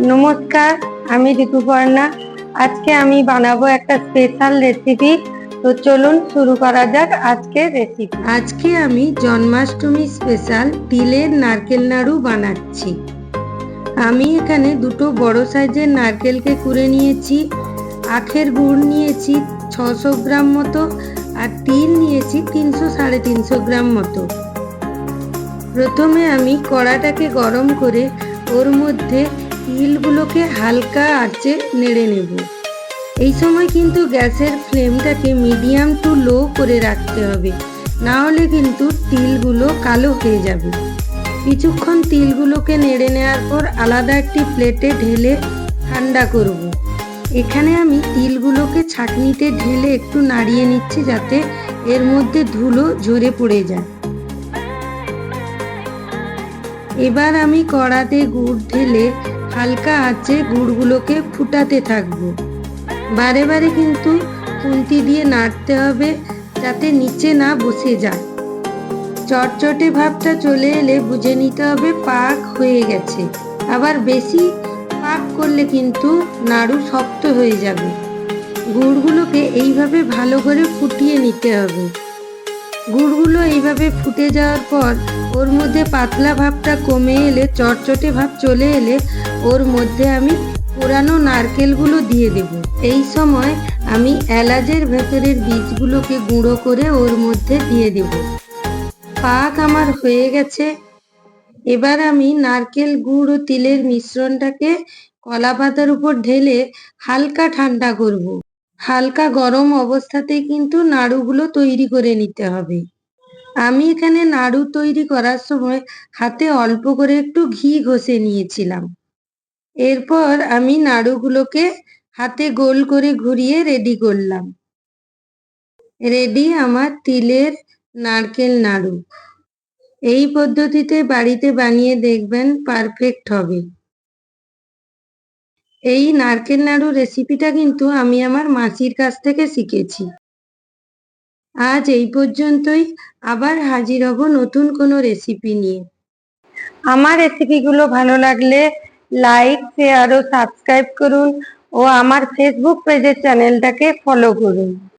নমস্কার, আমি ঋতুপর্ণা। আজকে আমি বানাবো একটা স্পেশাল রেসিপি তো চলুন শুরু করা যাক আজকের রেসিপি আজকে আমি জন্মাষ্টমী স্পেশাল তিলের নারকেল নাড়ু বানাচ্ছি। আমি এখানে দুটো বড় সাইজের নারকেলকে কুড়ে নিয়েছি, আখের গুড় নিয়েছি ছশো গ্রাম মতো আর তিল নিয়েছি তিনশো সাড়ে তিনশো গ্রাম মতো। প্রথমে আমি কড়াটাকে গরম করে ওর মধ্যে তিলগুলোকে হালকা আঁচে নেড়ে নেব। এই সময় কিন্তু গ্যাসের ফ্লেমটাকে মিডিয়াম টু লো করে রাখতে হবে। না হলে কিন্তু তিলগুলো কালো হয়ে যাবে। কিছুক্ষণ তিলগুলোকে নেড়ে নেওয়ার পর আলাদা একটি প্লেটে ঢেলে ঠান্ডা করব। এখানে আমি তিলগুলোকে ছাঁকনিতে ঢেলে একটু নাড়িয়ে নিচ্ছি যাতে এর মধ্যে ধুলো ঝরে পড়ে যায়। এবার আমি কড়াতে গুড় ঢেলে হালকা আঁচে গুড়গুলোকে ফুটাতে থাকব। বারে বারে কিন্তু খুন্তি দিয়ে নাড়তে হবে যাতে নিচে না বসে যায়। চটচটে ভাবটা চলে এলে বুঝে নিতে হবে পাক হয়ে গেছে। আবার বেশি পাক করলে কিন্তু নাড়ু শক্ত হয়ে যাবে। গুড়গুলোকে এইভাবে ভালো করে ফুটিয়ে নিতে হবে। গুড়গুলো এইভাবে ফুটে যাওয়ার পর ওর মধ্যে পাতলা ভাবটা কমে এলে, চটচটে ভাব চলে এলে ওর মধ্যে আমি পুরানো নারকেলগুলো দিয়ে দেব। এই সময় আমি এলাচের ভেতরের বীজগুলোকে গুঁড়ো করে ওর মধ্যে দিয়ে দেব। পাক আমার হয়ে গেছে। এবার আমি নারকেল গুড় ও তিলের মিশ্রণটাকে কলা পাতার উপর ঢেলে হালকা ঠান্ডা করব। হালকা গরম অবস্থাতেই কিন্তু নাড়ুগুলো তৈরি করে নিতে হবে। আমি এখানে নাড়ু তৈরি করার সময় হাতে অল্প করে একটু ঘি ঘষে নিয়েছিলাম। এরপর আমি নাড়ুগুলোকে হাতে গোল করে ঘুরিয়ে রেডি করলাম। রেডি আমার তিলের নারকেল নাড়ু। এই পদ্ধতিতে বাড়িতে বানিয়ে দেখবেন পারফেক্ট হবে। এই নারকেল নাড়ু রেসিপিটা কিন্তু আমি আমার মাসির কাছ থেকে শিখেছি। আজ এই পর্যন্তই। আবার হাজির হব নতুন কোনো রেসিপি নিয়ে। আমার রেসিপিগুলো ভালো লাগলে লাইক শেয়ার ও সাবস্ক্রাইব করুন। ও আমার ফেসবুক পেজের চ্যানেলটাকে ফলো করুন।